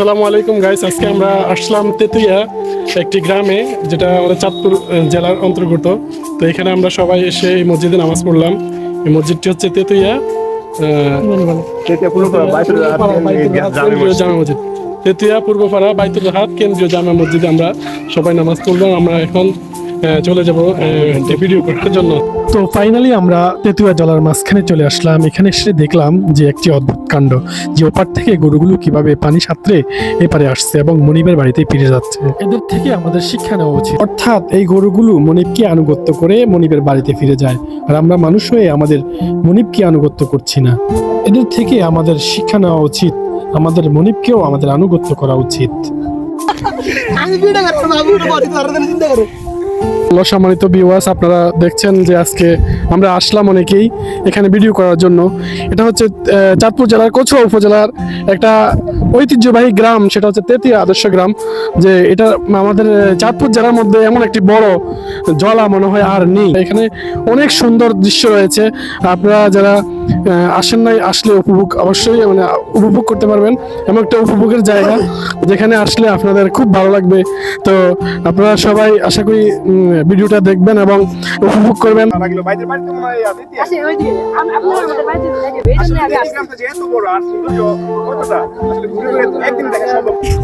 সালামু আলাইকুম গাইস আজকে আমরা আসলাম তেতুইয়া একটি গ্রামে যেটা আমাদের চাঁদপুর জেলার অন্তর্গত। তো এখানে আমরা সবাই এসে এই মসজিদে নামাজ পড়লাম। এই মসজিদটি হচ্ছে তেতুইয়া জামা মসজিদ। তেতুইয়া পূর্বপাড়া বাইতুল হাত কেন্দ্রীয় জামা মসজিদে আমরা সবাই নামাজ পড়লাম। আমরা এখন চলে যাব ভিডিও করার জন্য। তো ফাইনালি আমরা তেতুয়া জলার মাঝখানে চলে আসলাম। এখানে এসে দেখলাম যে একটি অদ্ভুত কাণ্ড, যে ওপার থেকে গরুগুলো কীভাবে পানি সাঁতরে এপারে আসছে এবং মনিবের বাড়িতে ফিরে যাচ্ছে। এদের থেকে আমাদের শিক্ষা নেওয়া উচিত। অর্থাৎ এই গরুগুলো মনিবকে আনুগত্য করে মনিবের বাড়িতে ফিরে যায়। আর আমরা মানুষ হয়ে আমাদের মনিবকে আনুগত্য করছি না। এদের থেকে আমাদের শিক্ষা নেওয়া উচিত। আমাদের মনিবকেও আমাদের আনুগত্য করা উচিত। সম্মানিত ভিউয়ার্স আপনারা দেখছেন যে আজকে আমরা আসলাম অনেকেই এখানে ভিডিও করার জন্য। এটা হচ্ছে চাঁদপুর জেলার কচুয়া উপজেলার একটা ঐতিহ্যবাহী গ্রাম, সেটা হচ্ছে তেতিয়া আদর্শ গ্রাম, যে এটা আমাদের চাঁদপুর জেলার মধ্যে এমন একটি বড় জলা মনে হয় আর নেই। এখানে অনেক সুন্দর দৃশ্য রয়েছে। আপনারা যারা আসেন নাই, আসলে উপভোগ অবশ্যই মানে উপভোগ করতে পারবেন। এমন একটা উপভোগের জায়গা, যেখানে আসলে আপনাদের খুব ভালো লাগবে। তো আপনারা সবাই আশা করি ভিডিওটা দেখবেন এবং উপভোগ করবেন।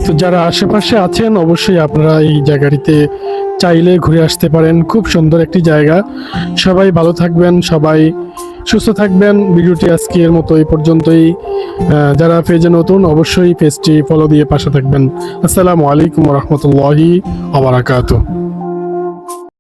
তো যারা আশেপাশে আছেন অবশ্যই আপনারা এই জায়গাটিতে চাইলে ঘুরে আসতে পারেন। খুব সুন্দর একটি জায়গা। সবাই ভালো থাকবেন সবাই সুস্থ থাকবেন। ভিডিওটি আজকের মতো এই পর্যন্তই। যারা পেজে নতুন অবশ্যই পেজটি ফলো দিয়ে পাশে থাকবেন। আসসালামু আলাইকুম রহমতুল্লাহি আবরাকাতু